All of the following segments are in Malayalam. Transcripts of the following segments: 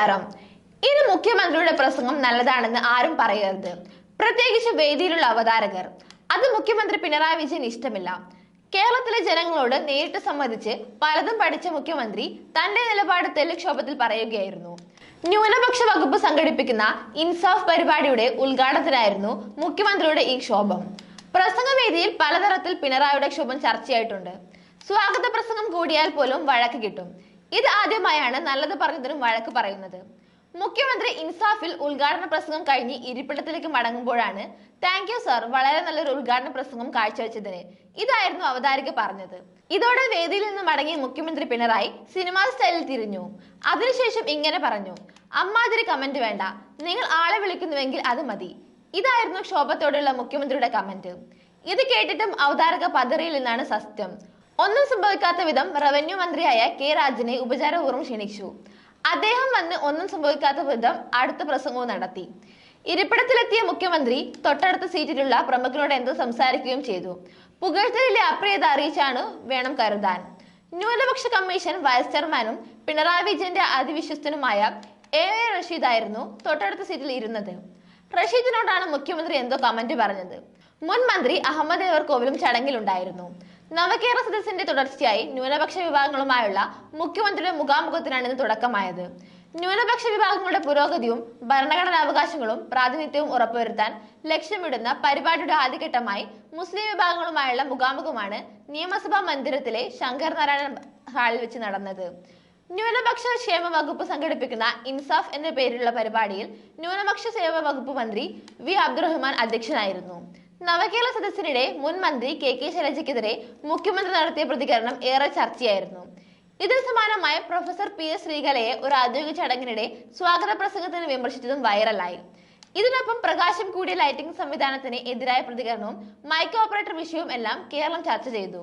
നമസ്കാരം. ഇനി മുഖ്യമന്ത്രിയുടെ പ്രസംഗം നല്ലതാണെന്ന് ആരും പറയരുത്. പ്രത്യേകിച്ച് വേദിയിലുള്ള അവതാരകർ. അത് മുഖ്യമന്ത്രി പിണറായി വിജയൻ ഇഷ്ടമില്ല. കേരളത്തിലെ ജനങ്ങളോട് നേരിട്ട് സംബന്ധിച്ച് പലതും പഠിച്ച മുഖ്യമന്ത്രി തന്റെ നിലപാട് തെല്ലുക്ഷോഭത്തിൽ പറയുകയായിരുന്നു. ന്യൂനപക്ഷ വകുപ്പ് സംഘടിപ്പിക്കുന്ന ഇൻസാഫ് പരിപാടിയുടെ ഉദ്ഘാടനത്തിനായിരുന്നു മുഖ്യമന്ത്രിയുടെ ഈ ക്ഷോഭം. പ്രസംഗവേദിയിൽ പലതരത്തിൽ പിണറായിയുടെ ക്ഷോഭം ചർച്ചയായിട്ടുണ്ട്. സ്വാഗത പ്രസംഗം കൂടിയാൽ പോലും വഴക്ക് കിട്ടും. ഇത് ആദ്യമായാണ് നല്ലത് പറഞ്ഞതിനും വഴക്ക് പറയുന്നത്. മുഖ്യമന്ത്രി ഇൻസാഫിൽ ഉദ്ഘാടന പ്രസംഗം കഴിഞ്ഞ് ഇരിപ്പിടത്തിലേക്ക് മടങ്ങുമ്പോഴാണ് താങ്ക് യു സർ വളരെ നല്ലൊരു ഉദ്ഘാടന പ്രസംഗം കാഴ്ചവെച്ചതിന്. ഇതായിരുന്നു അവതാരിക പറഞ്ഞത്. ഇതോടെ വേദിയിൽ നിന്ന് മടങ്ങിയ മുഖ്യമന്ത്രി പിണറായി സിനിമാ സ്റ്റൈലിൽ തിരിഞ്ഞു. അതിനുശേഷം ഇങ്ങനെ പറഞ്ഞു. അമ്മാതിരി കമന്റ് വേണ്ട. നിങ്ങൾ ആളെ വിളിക്കുന്നുവെങ്കിൽ അത് മതി. ഇതായിരുന്നു ക്ഷോഭത്തോടെയുള്ള മുഖ്യമന്ത്രിയുടെ കമന്റ് ഇത് കേട്ടിട്ടും അവതാരക പതറിയില്ലെന്നാണ് സത്യം. ഒന്നും സംഭവിക്കാത്ത വിധം റവന്യൂ മന്ത്രിയായ കെ രാജനെ ഉപചാരപൂർവം ക്ഷണിച്ചു. അദ്ദേഹം വന്ന് ഒന്നും സംഭവിക്കാത്ത വിധം അടുത്ത പ്രസംഗവും നടത്തി. ഇരിപ്പിടത്തിലെത്തിയ മുഖ്യമന്ത്രി തൊട്ടടുത്ത സീറ്റിലുള്ള പ്രമുഖരോട് എന്തോ സംസാരിക്കുകയും ചെയ്തു. പുകഴ്ത്തലിലെ അപ്രിയത അറിയിച്ചാണ് വേണം കരുതാൻ. ന്യൂനപക്ഷ കമ്മീഷൻ വൈസ് ചെയർമാനും പിണറായി വിജയന്റെ അതിവിശ്വസ്തനുമായ എ എ റഷീദായിരുന്നു തൊട്ടടുത്ത സീറ്റിൽ ഇരുന്നത്. റഷീദിനോടാണ് മുഖ്യമന്ത്രി എന്തോ കമന്റ് പറഞ്ഞത്. മുൻ മന്ത്രി അഹമ്മദ് ഏവർകോവിലും ചടങ്ങിലുണ്ടായിരുന്നു. നവകേരള സദസ്സിന്റെ തുടർച്ചയായി ന്യൂനപക്ഷ വിഭാഗങ്ങളുമായുള്ള മുഖ്യമന്ത്രിയുടെ മുഖാമുഖത്തിനാണ് ഇന്ന് തുടക്കമായത്. ന്യൂനപക്ഷ വിഭാഗങ്ങളുടെ പുരോഗതിയും ഭരണഘടനാവകാശങ്ങളും പ്രാതിനിധ്യവും ഉറപ്പുവരുത്താൻ ലക്ഷ്യമിടുന്ന പരിപാടിയുടെ ആദ്യഘട്ടമായി മുസ്ലിം വിഭാഗങ്ങളുമായുള്ള മുഖാമുഖമാണ് നിയമസഭാ മന്ദിരത്തിലെ ശങ്കർ നാരായണ ഹാളിൽ വെച്ച് നടന്നത്. ന്യൂനപക്ഷ ക്ഷേമ വകുപ്പ് സംഘടിപ്പിക്കുന്ന ഇൻസാഫ് എന്ന പേരിലുള്ള പരിപാടിയിൽ ന്യൂനപക്ഷ സേവ വകുപ്പ് മന്ത്രി വി അബ്ദുറഹ്മാൻ അധ്യക്ഷനായിരുന്നു. നവകേരള സദസ്സിനിടെ മുൻ മന്ത്രി കെ കെ ശൈലജയ്ക്കെതിരെ മുഖ്യമന്ത്രി നടത്തിയ പ്രതികരണം ഏറെ ചർച്ചയായിരുന്നു. ഇതിന് സമാനമായ പ്രൊഫസർ പി എസ് ശ്രീകലയെ ഒരു ഔദ്യോഗിക ചടങ്ങിനിടെ സ്വാഗത പ്രസംഗത്തിന് വിമർശിച്ചതും വൈറലായി. ഇതിനൊപ്പം പ്രകാശം കൂടിയ ലൈറ്റിംഗ് സംവിധാനത്തിന് എതിരായ പ്രതികരണവും മൈക്ക് ഓപ്പറേറ്റർ വിഷയവും എല്ലാം കേരളം ചർച്ച ചെയ്തു.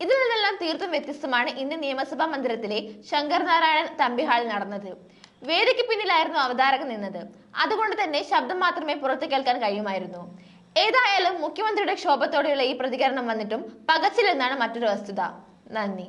ഇതിൽ നിന്നെല്ലാം തീർത്തും വ്യത്യസ്തമാണ് ഇന്ന് നിയമസഭാ മന്ദിരത്തിലെ ശങ്കർ നാരായണൻ തമ്പി ഹാളിൽ നടന്നത്. വേദിക്ക് പിന്നിലായിരുന്നു അവതാരകൻ നിന്നത്. അതുകൊണ്ട് തന്നെ ശബ്ദം മാത്രമേ പുറത്തു കേൾക്കാൻ കഴിയുമായിരുന്നു. ഏതായാലും മുഖ്യമന്ത്രിയുടെ ക്ഷോഭത്തോടെയുള്ള ഈ പ്രതികരണം വന്നിട്ടും പകച്ചില്ലെന്നാണ് മറ്റൊരു വസ്തുത. നന്ദി.